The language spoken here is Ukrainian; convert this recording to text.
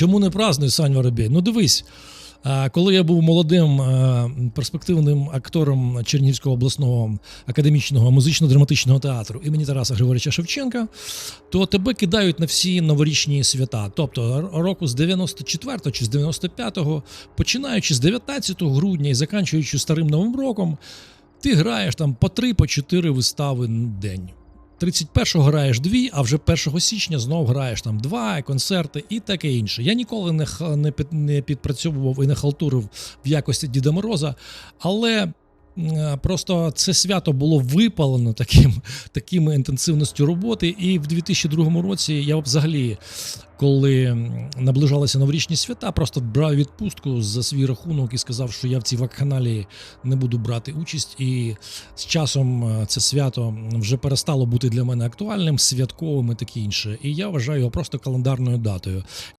Чому не празднує Сань Воробей? Ну дивись. Коли я був молодим перспективним актором Чернігівського обласного академічного музично-драматичного театру імені Тараса Григорича Шевченка, то тебе кидають на всі новорічні свята. Тобто року з 94 чи з 95-го, починаючи з 19 грудня і заканчуючи старим новим роком, ти граєш там по 3 по 4 вистави на день. 31-го граєш дві, а вже 1 січня знов граєш там два концерти і таке інше. Я ніколи не, не, підпрацьовував і не халтурив в якості Діда Мороза, але просто це свято було випалено таким, таким інтенсивністю роботи. І в 2002 році я взагалі, коли наближалися новорічні свята, просто брав відпустку за свій рахунок і сказав, що я в цій вакханалії не буду брати участь. І з часом е, це свято вже перестало бути для мене актуальним, святковим і таке інше. І я вважаю його просто календарною датою.